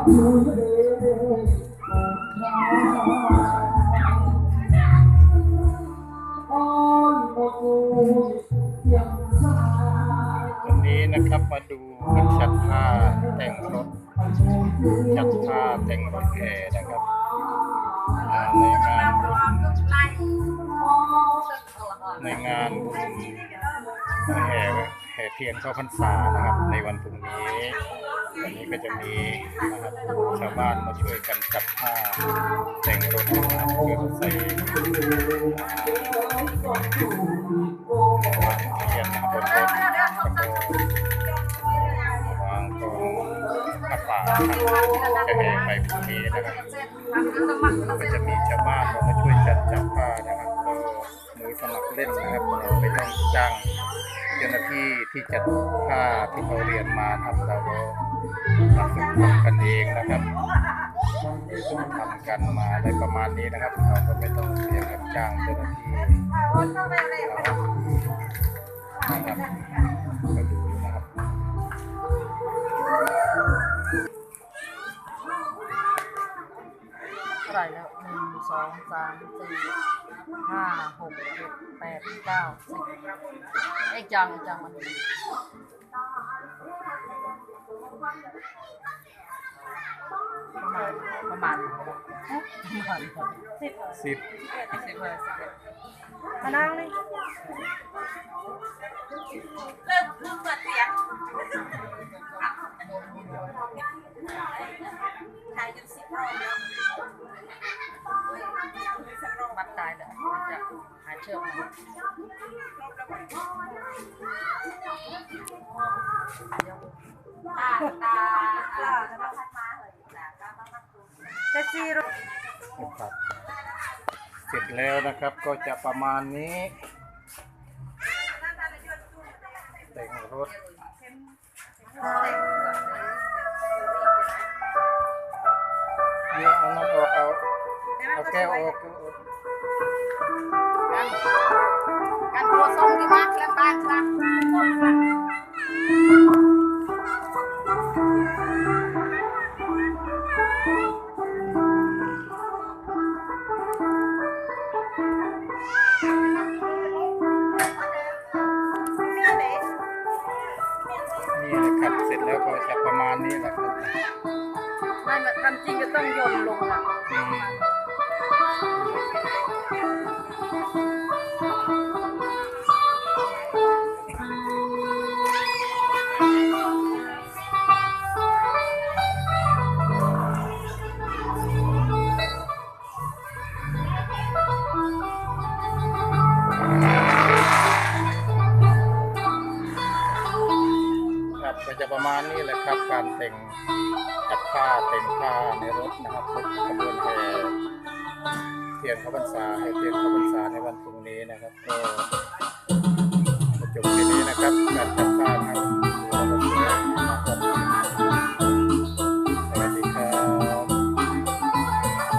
วันนี้นะครับมาดูกันจัดผ้าแต่งรถจัดผ้าแต่งรถแห่นะครับในงานในงานบุญแห่แห่เทียนเข้าพรรษานะครับในวันพรุ่งนี้ วันนี้ก็จะมีนะครับชาวบ้านมาช่วยกันจัดผ้าแต่งรถนะครับเพื่อใส่อ่าเทียนนะครับบนรถแล้วก็วางตรงหน้าป่านะครับจะแห่ไปพรุ่งนี้นะครับก็จะมีชาวบ้านมาช่วยจัดจับผ้านะครับก็มือสมัครเล่นนะครับเราไม่ต้องจ้าง เจ้าหน้าที่ที่จัดผ้าที่เขาเรียนมานะครับเราก็มาฝึกทำกันเองนะครับทำกันมาได้ประมาณนี้นะครับ เราก็ไม่ต้องเสียเงินจ้างเจ้าหน้าที่นะครับก็ดูนะครับเท่าไหร่แล้วหนึ่งสองสามสี่ห้าหกเจ็ดแปดเก้าสิบ ไอ้จังไอ้จังมันดีประมาณประมาณฮะประมาณสิบสิบสิบเลยสิบเอ็ดมานั่งเลยเริ่มเริ่มเปิดเสียงถ่ายจนสิบรอบแล้ว มัดตายเลยจะหาเชือกมาเดี๋ยวตาตาตาจะมาพัดมาเลยตาตามาพัดแท็กซี่รครับเสร็จแล้วนะครับก็จะประมาณนี้ แต่งรถเดี๋ยเอาน้ำออกเอาเอาแก้วออก กันตัวทรงดีมากแล้วบ้านครับนี่นะครับเสร็จแล้วก็จะประมาณนี้แหละครับไม่แบบทำจริงก็ต้องโยนลงอะานี่แหละครับ การเต่งจัดผ้าเต่งผ้าในรถนะครับรถขบวนแห่เทียนขบันษาให้เทียนขบันษาในวันพรุ่งนี้นะครับก็จบที่นี้นะครับการจัดผ้าทั้ง